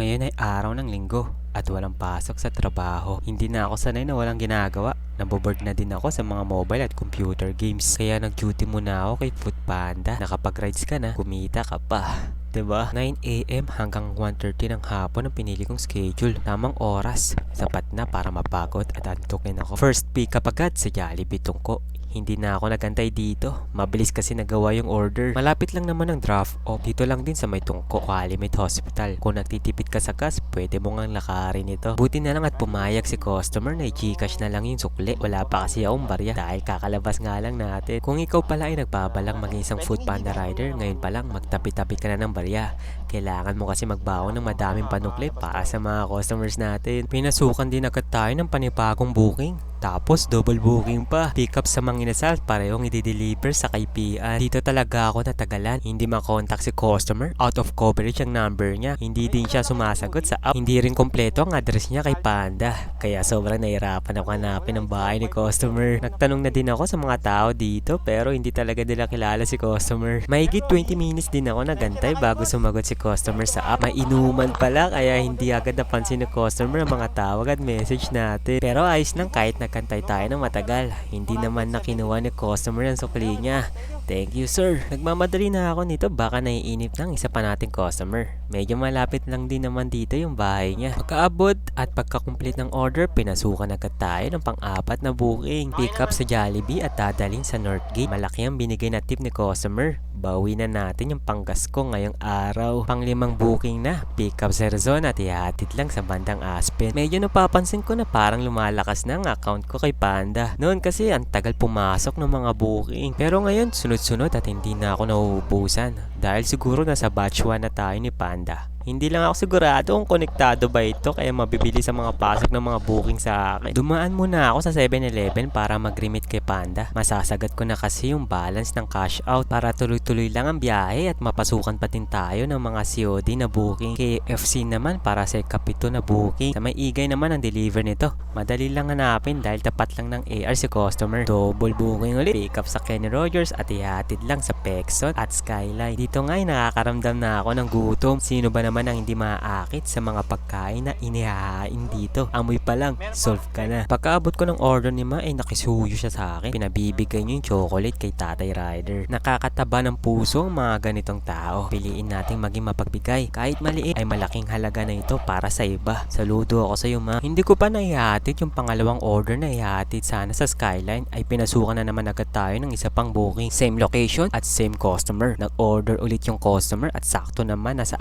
Ngayon ay araw ng linggo at walang pasok sa trabaho. Hindi na ako sanay na walang ginagawa. Naboboard na din ako sa mga mobile at computer games. Kaya nag-duty muna ako kay Foodpanda. Nakapag-rides ka na, kumita ka pa. 'Di ba? 9am hanggang 1.30 ng hapon ang pinili kong schedule. Tamang oras. Sapat na para mapagod at antukin ako. First pick up agad sa Jollibee Tungko. Hindi na ako nagantay dito. Mabilis kasi nagawa yung order. Malapit lang naman ang drop off. Dito lang din sa may tungko, Calumet Hospital. Kung nagtitipid ka sa gas, pwede mo ngang lakarin ito. Buti na lang at pumayag si customer na i-gcash na lang yung sukli. Wala pa kasi akong barya dahil kakalabas nga lang natin. Kung ikaw pala ay nagbabalang maging isang food panda rider, ngayon pa lang magtapi-tapi ka na ng barya. Kailangan mo kasi magbaon ng madaming panukli para sa mga customers natin. Pinasukan din agad tayo ng panibagong booking. Tapos double booking pa. Pick up sa mga inasal, parehong i-deliver sa kaipian. Dito talaga ako natagalan. Hindi makontak si customer. Out of coverage ang number niya. Hindi din siya sumasagot sa app. Hindi rin kompleto ang address niya kay Panda. Kaya sobrang nahirapan ako hanapin ang bahay ni customer. Nagtanong na din ako sa mga tao dito pero hindi talaga nila kilala si customer. Mahigit 20 minutes din ako nagantay bago sumagot si customer sa app. May inuman pala kaya hindi agad napansin ni customer ang mga tawag at message natin. Pero ayos lang kahit nagkantay tayo ng matagal. Hindi naman na ni customer ang sukli niya. Thank you sir. Nagmamadali na ako nito baka naiinip ng isa pa nating customer. Medyo malapit lang din naman dito yung bahay niya. Pagkaabot at pagkakomplete ng order, pinasukan agad tayo ng pang-apat na booking. Pick up sa Jollibee at dadalhin sa Northgate. Malaki ang binigay na tip ni customer. Bawi na natin yung panggas ko ngayong araw. Panglimang booking na. Pick up sa Rizon at ihatid lang sa bandang Aspen. Medyo napapansin ko na parang lumalakas na ang account ko kay Panda. Noon kasi ang tagal pumasok ng mga booking. Pero ngayon sunod-sunod at hindi na ako nauubusan. Dahil siguro nasa batch 1 na tayo ni Panda. Hindi lang ako sigurado kung konektado ba ito kaya mabibili sa mga pasok ng mga booking sa akin. Dumaan muna ako sa 7-Eleven para mag-remit kay Panda. Masasagat ko na kasi yung balance ng cash out para tuloy-tuloy lang ang biyahe at mapasukan pa din tayo ng mga COD na booking. KFC naman para sa kapito na booking. Sa may igay naman ang deliver nito. Madali lang hanapin dahil tapat lang ng AR si customer. Double booking ulit. Pick up sa Kenny Rogers at ihatid lang sa Pexon at Skyline. Dito nga ay nakakaramdam na ako ng gutom. Sino ba naman ang hindi maaakit sa mga pagkain na inihahain dito. Amoy pa lang, solve ka na. Pagkaabot ko ng order ni Ma ay nakisuyo siya sa akin. Pinabibigay niyo yung chocolate kay Tatay Rider. Nakakataba ng puso ang mga ganitong tao. Piliin nating maging mapagbigay. Kahit maliit ay malaking halaga na ito para sa iba. Saludo ako sa iyo Ma. Hindi ko pa naihatid yung pangalawang order na ihatid sana sa Skyline ay pinasukan na naman agad tayo ng isa pang booking. Same location at same customer. Nag-order ulit yung customer at sakto naman na sa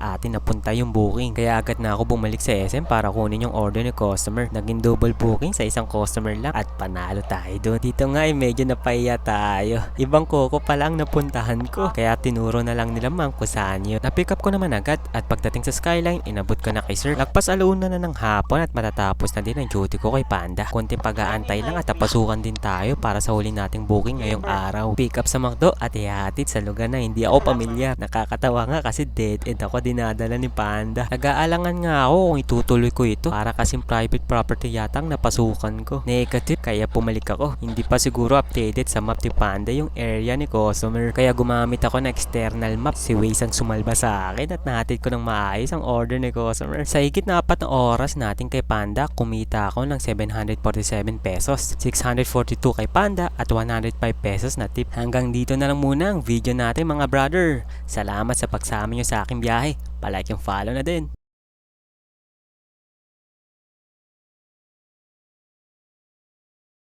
napunta yung booking. Kaya agad na ako bumalik sa SM para kunin yung order ni customer. Naging double booking sa isang customer lang at panalo tayo doon. Dito nga ay medyo napahiya tayo. Ibang koko pa lang napuntahan ko. Kaya tinuro na lang nila ma'am kung saan yun. Na-pick up ko naman agad at pagdating sa Skyline, inabot ko na kay sir. Lagpas alauna na ng hapon at matatapos na din ang duty ko kay Panda. Kunting pag-aantay lang at tapasukan din tayo para sa huli nating booking ngayong araw. Pick up sa McDo at ihatid sa lugar na hindi ako pamilyar. Nakakatawa nga kasi dead end ako dinadala ni Panda. Nag-aalangan nga ako kung itutuloy ko ito para kasing private property yatang napasukan ko. Negative kaya pumalik ako. Hindi pa siguro updated sa map ni Panda yung area ni customer. Kaya gumamit ako ng external map. Si Waze ang sumalba sa akin at nahatid ko ng maayos ang order ni customer. Sa higit na apat na oras natin kay Panda, kumita ako ng 747 pesos. 642 kay Panda at 105 pesos na tip. Hanggang dito na lang muna ang video natin mga brother. Salamat sa pagsama nyo sa aking biyahe. Palike yung follow na din.